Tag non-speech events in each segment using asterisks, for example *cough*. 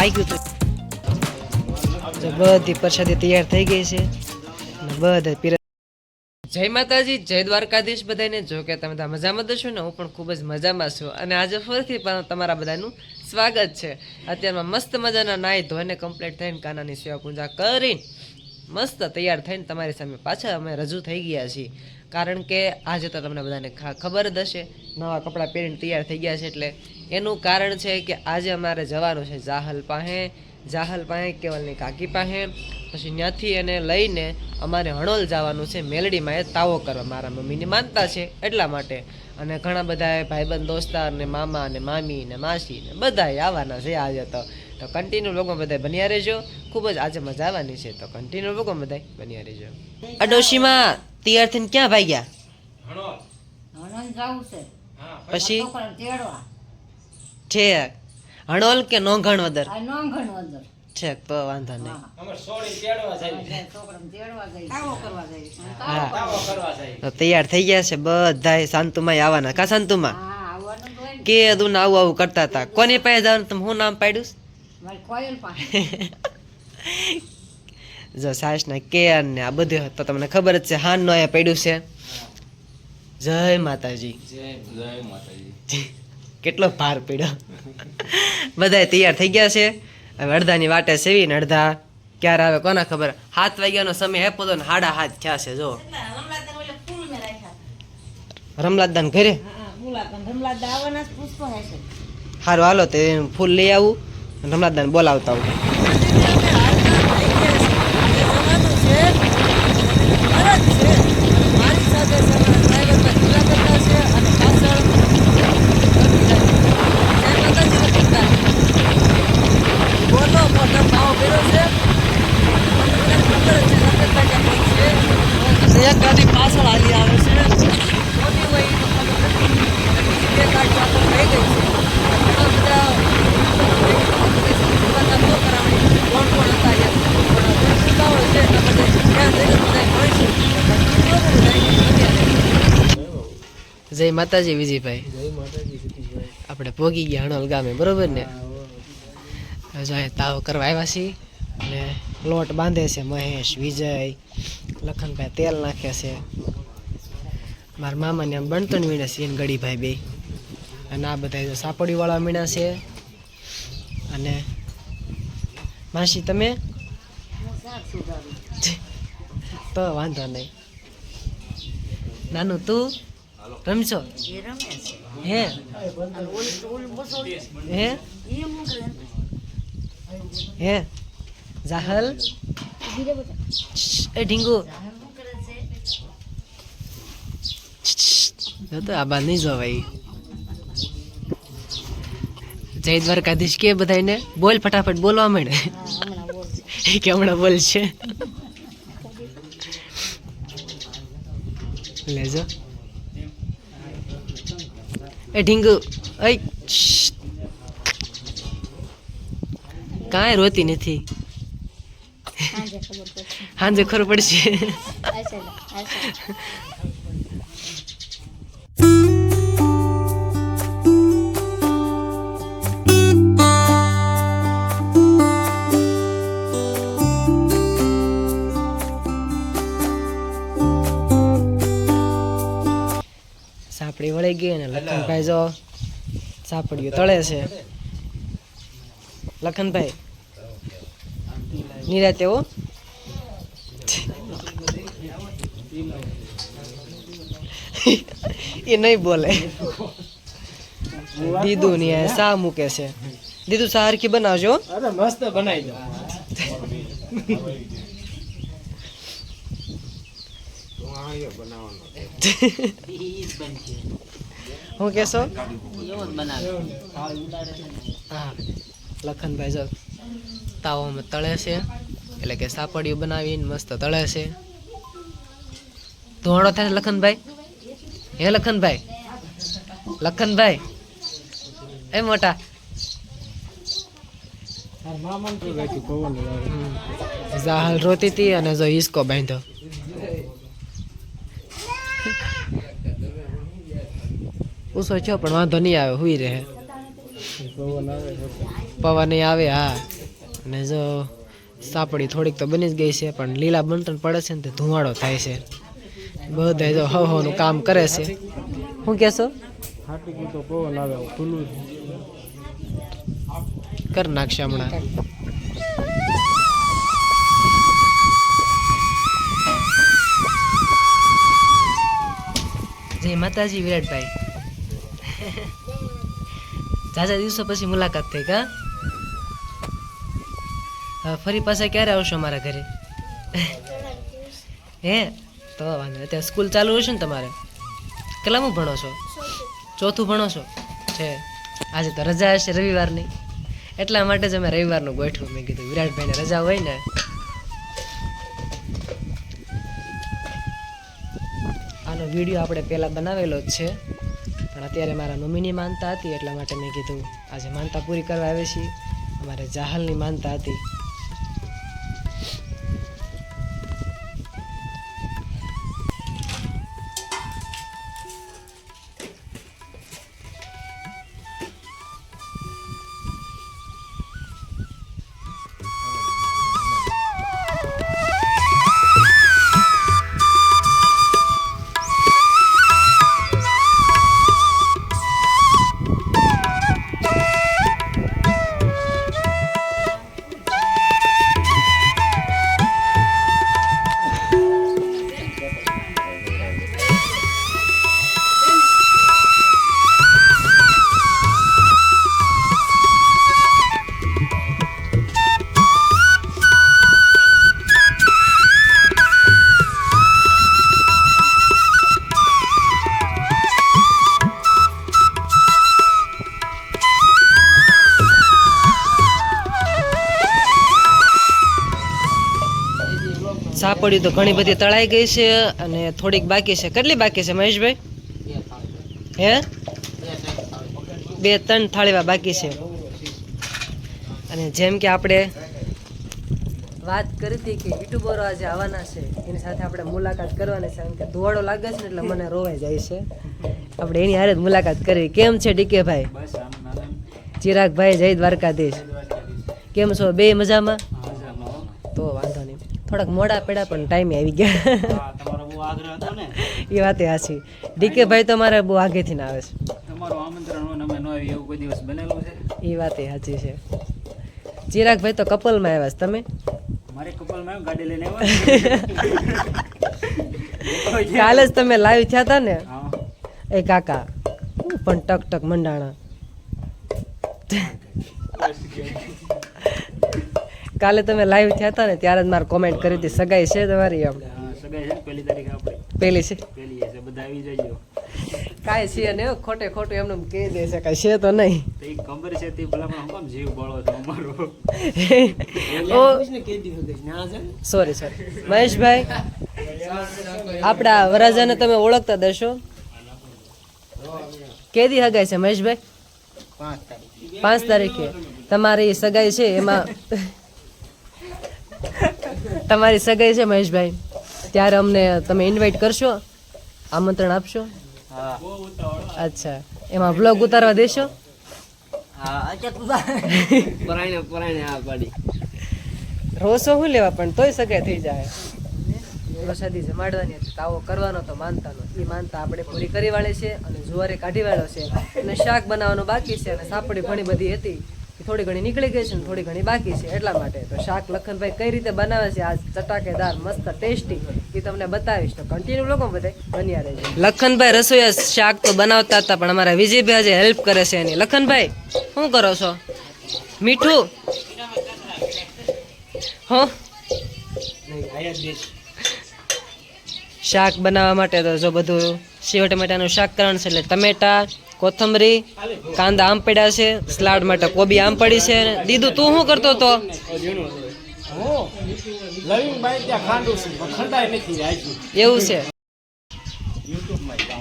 પાક્યું હતું. બધી પ્રસાદી તૈયાર થઈ ગઈ છે. બધા જય માતાજી, જય દ્વારકાધીશ બધાને જો કે તમે બધા મજામાં તો ને, હું પણ ખૂબ જ મજામાં છું. અને આજે ફરીથી પણ તમારા બધાનું સ્વાગત છે. અત્યારમાં મસ્ત મજાના નાહી ધોઈને કમ્પ્લીટ થઈને કાનાની સેવા પૂજા કરીને મસ્ત તૈયાર થઈને તમારી સામે પાછા અમે રજૂ થઈ ગયા છીએ. કારણ કે આજે તો તમને બધાને ખબર જ હશે, નવા કપડાં પહેરીને તૈયાર થઈ ગયા છે એટલે એનું કારણ છે કે આજે અમારે જવાનું છે જાહલ પાસે. જાહલ પાસે કેવલની કાકી પાસે. પછી ત્યાંથી એને લઈને અમારે હણોલ જવાનું છે. મેલડીમાં એ તાવો કરવા. મારા મમ્મીની માનતા છે એટલા માટે. અને ઘણા બધા ભાઈબંધ દોસ્તાર ને મામા ને મામી ને માસી ને બધા આવવાના છે આજે તો. તો કન્ટિન્યુ લોકો બધા બન્યા રહેજો. ખૂબ જ આજે મજા આવવાની છે. તો કન્ટિન્યુ લોકો બધા બન્યા રહેજો. અડોશીમાં તૈયાર થઈને ક્યાં ભાગ્યા? પછી? ઠેક હણોલ કે નોંઘણ વદર આ નોંઘણ વદર ઠેક તો વાંધો નહીં. છોકરાને તેડવા જાય તાવો કરવા જઈ હા. તો તૈયાર થઈ ગયા છે બધાય શાંતુમાં આવવાના. કા શાંતુમાં હા આવવાનું તો ને. કે દુન આવું આવું કરતા હતા. કોની પાસે જવાનું તમે હું નામ પાડ્યું મારી કોયલ પાસે. *laughs* જો સાસના કેર ને આ બધું તો તમને ખબર જ છે હાન નો અહીંયા પડ્યું છે. જય માતાજી. કેટલો ભાર પીડ્યો? બધા તૈયાર થઈ ગયા છે. હવે અડધાની વાટે સેવી ને અડધા ક્યારે આવે કોને ખબર? સાત વાગ્યાનો સમય હે પોતો હાડા હાથ થયા છે, જો. રમલાદાન ઘરે? સારું હાલો, તે ફૂલ લઈ આવું રમલાદાન બોલાવતા આવું એક ગાડી પાછળ હાલી આવે છે મોટી હોય એનું ખબર નથી. બે ગાડી પાછળ થઈ ગઈ છે ઘણા બધા દુકાનદાર બહુ કરાવણી. કોણ કોણ હતા એમ. પણ જે ઉતાવળ છે એટલે બધે ત્યાં જઈને બધા મળીશું. જય માતાજી વિજયભાઈ. આપણે ભોગી ગયા હણોલ ગામે બરોબર ને? જોઈએ તાવ કરવા આવ્યા છીએ અને લોટ બાંધે છે મહેશ વિજય લખનભાઈ તેલ નાખે છે. મારા મામાને આમ બણતણ વીણે છે ગડીભાઈ બે. અને આ બધા જો સાપડીવાળા મીણા છે. અને માસી તમે? તો વાંધો નહીં. નાનું તું? રમશો હે? હે? હે? જાહલ? એ ઢીંગુ. તો આ બાદ નહીં જોવાય જય દ્વારકાધીશ કે બધાને બોલ ફટાફટ બોલવા એ કે હમણાં બોલ છે. લેજો એ ઢીંગુ. એ કાંઈ રોતી નથી. સાંજે ખબર પડશે. સાપડી વળી ગઈ ને લખનભાઈ જો સાપડીઓ તળે છે. લખનભાઈ. નિરાતે હો. એ નહીં બોલે. દીદુ ની આ સા મૂકે છે. દીદુ સા હરખી બનાવજો હો. અરે મસ્ત બનાવી દો. *laughs* હું કેશો? હા. લખનભાઈ જો તાવામાં તળે છે એટલે કે સાપડીઓ બનાવીને મસ્ત તળે છે. ધોવાણો થાય લખનભાઈ? હે લખનભાઈ? લખનભાઈ? એ મોટા. જાહલ રોતી હતી અને જો હિસકો બાંધ્યો. પૂછો છો, પણ વાંધો નહીં આવે, હુઈ રહે. પવન આવે, હા. અને જો સાપડી થોડીક તો બની જ ગઈ છે, પણ લીલા બંટન પડે છે ને તે ધુમાડો થાય છે. બધા જો હવ હવનું કામ કરે છે. શું કહેશો કર નાખશે હમણાં. જય માતાજી, વિરાટભાઈ. *laughs* ઝાઝા દિવસો પછી મુલાકાત થઈ કા? ફરી પાછા ક્યારે આવશો અમારા ઘરે? *laughs* હે? તો વાંધો. અત્યારે સ્કૂલ ચાલુ હશે ને તમારે? કેટલામું ભણો છો? ચોથું ભણો છો? છે. આજે તો રજા હશે રવિવારની. એટલા માટે જ અમે રવિવારનું ગોઠવું. મેં કીધું વિરાટભાઈને રજા હોય ને. આનો વીડિયો આપણે પહેલાં બનાવેલો જ છે. પણ અત્યારે મારા મમ્મીની માનતા હતી એટલા માટે મેં કીધું, આજે માનતા પૂરી કરવા આવે છીએ. અમારે જાહલની માનતા હતી. સાપડ્યું તો ઘણી બધી તળાઈ ગઈ છે અને થોડીક બાકી છે. કેટલી બાકી છે મહેશભાઈ? હે? બે ત્રણ થાળીવા બાકી છે. અને જેમ કે આપણે વાત કરી હતી કે યુટ્યુબરો આજે આવવાના છે એની સાથે આપણે મુલાકાત કરવાની છે કારણ કે ધુવાડો લાગે છે ને એટલે મને રોવાઈ જાય છે. આપણે એની હારે જ મુલાકાત કરવી કેમ છે ડીકે ભાઈ? બસ આમ નાના ચિરાગભાઈ જય દ્વારકાધીશ. કેમ છો? બે મજામાં? તો વાંધો નહીં. થોડાક મોડા પેડા પણ ટાઈમે આવી ગયા. એ વાતે હાચી ડીકે ભાઈ તો મારે બહુ આગેથી ના આવે તમારું આમંત્રણ હોય અમે ન એવું કોઈ દિવસ બનેલું છે. છે એ વાતે સાચી છે. ચિરાગભાઈ તો કપલમાં આવ્યા છે. તમે? મારે કપલમાં ગાડી લઈને આવ્યા *laughs* કાલે જ તમે લાઈવ થયા હતા ને? એ કાકા પણ ટક ટક મંડાણા. કાલે તમે લાઈવ થયા હતા ને ત્યારે જ મારે કોમેન્ટ કરી હતી સગાઈ છે તમારી એમ? હા, સગાઈ છે પહેલી તારીખે આપણે. પેલી છે? પહેલી છે બધા આવી જજો કાંઈ છે ને ખોટે ખોટું એમને એમ કહી દે છે કાંઈ છે તો નહીં. તો ખબર છે તે ભલા પણ હું જીવ બળો છો અમારો. *laughs* ઓ સોરી સોરી મહેશભાઈ આપણા વરાજાને તમે ઓળખતા દશો? કેદી હગાઈ છે મહેશભાઈ? પાંચ તારીખે. તમારી સગાઈ છે એમાં તમારી સગાઈ છે મહેશભાઈ. ત્યારે અમને તમે ઇન્વાઇટ કરશો આમંત્રણ આપશો? હા. અચ્છા. એમાં બ્લોગ ઉતારવા દેશો? *laughs* રોસો શું લેવા પણ તોય સગાઈ થઈ જાય. પ્રસાદી માંડવાની હતી તાવો કરવાનો તો માનતાનો. એ માનતા આપણે પૂરી કરી વાળી છે અને જુવારે કાઢી વાળો છે. અને શાક બનાવવાનું બાકી છે અને સાપડી ઘણી બધી હતી. થોડી ઘણી નીકળી ગઈ છે ને થોડી ઘણી બાકી છે એટલા માટે. તો શાક લખનભાઈ કઈ રીતે બનાવે છે? આ ચટાકેદાર મસ્ત ટેસ્ટી એ તમને બતાવીશ. તો કન્ટિન્યુ લોકો બધે બન્યા રહેજો. લખનભાઈ રસોઈયા શાક તો બનાવતા હતા પણ અમારા વિજયભાઈ આજે હેલ્પ કરે છે એની. લખનભાઈ શું કરો છો? મીઠું? હો? શાક બનાવવા માટે તો જો બધું સેવ ટમેટાનું શાક કરવાનું છે એટલે ટમેટા કોથમરી કાંદા આમ પડ્યા છે સલાડ માટે કોબી આમ પડી છે. દીદું તું શું કરતો તો લવિંગભાઈ છે પણ ખંડાય એવું છે.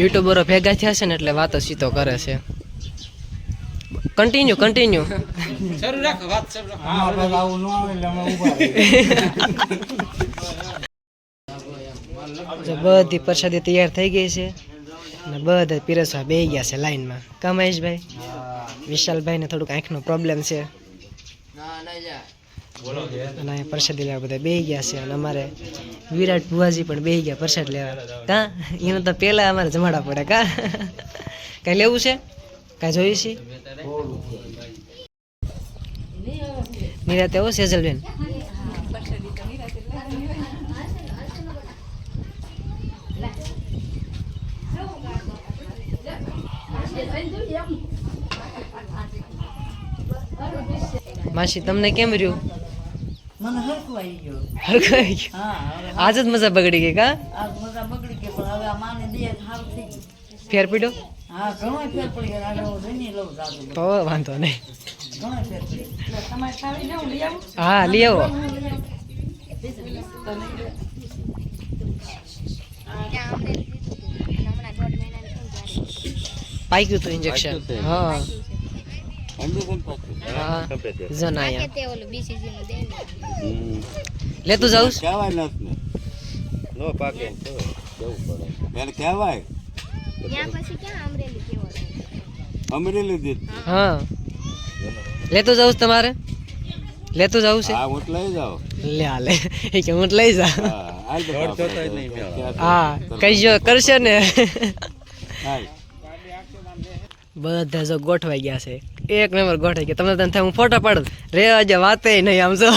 યુટ્યુબરો ભેગા થયા છે ને એટલે વાતો સીતો કરે છે. કન્ટિન્યુ કન્ટિન્યુ શરૂ રાખ વાત શરૂ રાખ બધી પ્રસાદી તૈયાર થઈ ગઈ છે. અને બધા પીરસવા બે ગયા છે લાઈનમાં કા મહેશભાઈ વિશાલભાઈને થોડુંક આંખનો પ્રોબ્લેમ છે. અને પ્રસાદી લેવા બધા બે ગયા છે અને અમારે વિરાટ ભુવાજી પણ બે ગયા પ્રસાદ લેવા. કા? એને તો પહેલાં અમારે જમાડા પડે, કા? કાંઈ લેવું છે? કાંઈ જોયું છે? નિરાતે હો સેજલબેન. માસી તમને કેમ રહ્યું? મને હરખું આવી ગયું. હરખાઈ ગયું? હા આજ જ મજા બગડી ગઈ કા? આ મજા બગડી ગઈ પણ હવે આ માને દે સારું થઈ ગયું ફેર પીડો? હા ઘણો ફેર પડી ગયો આજે હું જઈને લઉં જાતું તો વાંધો નહીં. ઘણો ફેર પડી તમારે ખાવી લેવું લઈ આવું. હા લઈ આવો. ત્યાં અમને લીધું હતું. અને હમણાં દોઢ મહિનાની થઈ જાય. પાક્યું તું ઇન્જેક્શન હા હા જન આ કે આયા તે ઓલું BCG નું દે ને. લેતું જાઉં છું? કહેવાય નથી નો પાકે ને તો જવું પડે એને કહેવાય ત્યાં પછી ક્યાં અમરેલી કેવો છે? અમરેલી દીધ હા લેતું જાઉં છું તમારે લેતું જાઉં છે હા હું તો લઈ જાઉં લે આ લે એ કે હું જ લઈ જા હા હાલ તો બાપા. હા કહીજો કરશે ને હાલ. બધા જો ગોઠવાઈ ગયા છે. એક નંબર ગોઠવાઈ ગયા. તમને તને હું ફોટા પાડું? રે આજે વાતે નહીં આમ જો.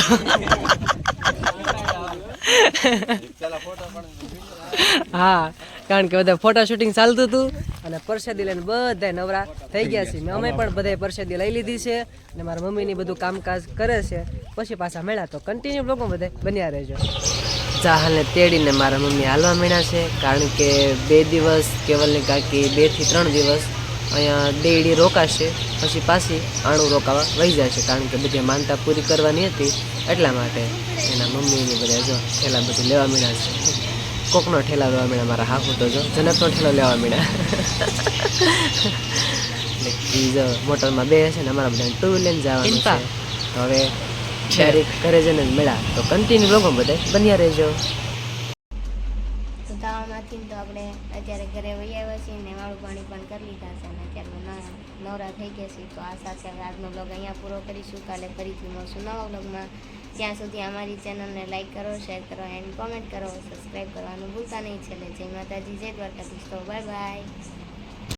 હા, કારણ કે બધા ફોટા શૂટિંગ ચાલતું હતું અને પરસાદી લઈને બધા નવરા થઈ ગયા છે. અમે પણ બધાએ પરસેદી લઈ લીધી છે અને મારા મમ્મીની બધું કામકાજ કરે છે. પછી પાછા મળ્યા તો કન્ટિન્યુ લોકો બધે બન્યા રહેજો. ચાહલને તેડીને મારા મમ્મી હાલવા માંડ્યા છે. કારણ કે બે દિવસ, કેવલની કાકી, બેથી ત્રણ દિવસ અહીંયા દેડી રોકાશે પછી પાછી આણું રોકાવા વહી જશે કારણ કે બધી માનતા પૂરી કરવાની હતી એટલા માટે એના મમ્મીને બધા જો ઠેલા બધું લેવા મળ્યા છે. કોકનો ઠેલા લેવા મળ્યા મારા હાફુ તો જો જનકનો ઠેલો લેવા મળ્યા જો મોટરમાં બે છે ને અમારા બધા ટુ લઈને જવાનું છે. હવે ક્યારેક ઘરે જઈને મળ્યા. તો કન્ટિન્યુ લોકો બધા બન્યા રહેજો. તો તો આપણે અત્યારે ઘરે વહી આવ્યા છીએ ને વાળું પાણી પણ કરી લીધા છે અને અત્યારે નવરા થઈ ગયા છીએ તો આ સાથે આજનો બ્લોગ અહીંયા પૂરો કરીશું. કાલે ફરીથી મળશું નવા બ્લોગમાં ત્યાં સુધી અમારી ચેનલને લાઈક કરો શેર કરો એન્ડ કોમેન્ટ કરો. સબસ્ક્રાઈબ કરવાનું ભૂલતા નહીં. છેલ્લે જય માતાજી, જય દ્વારકાધીશ. તો બાય બાય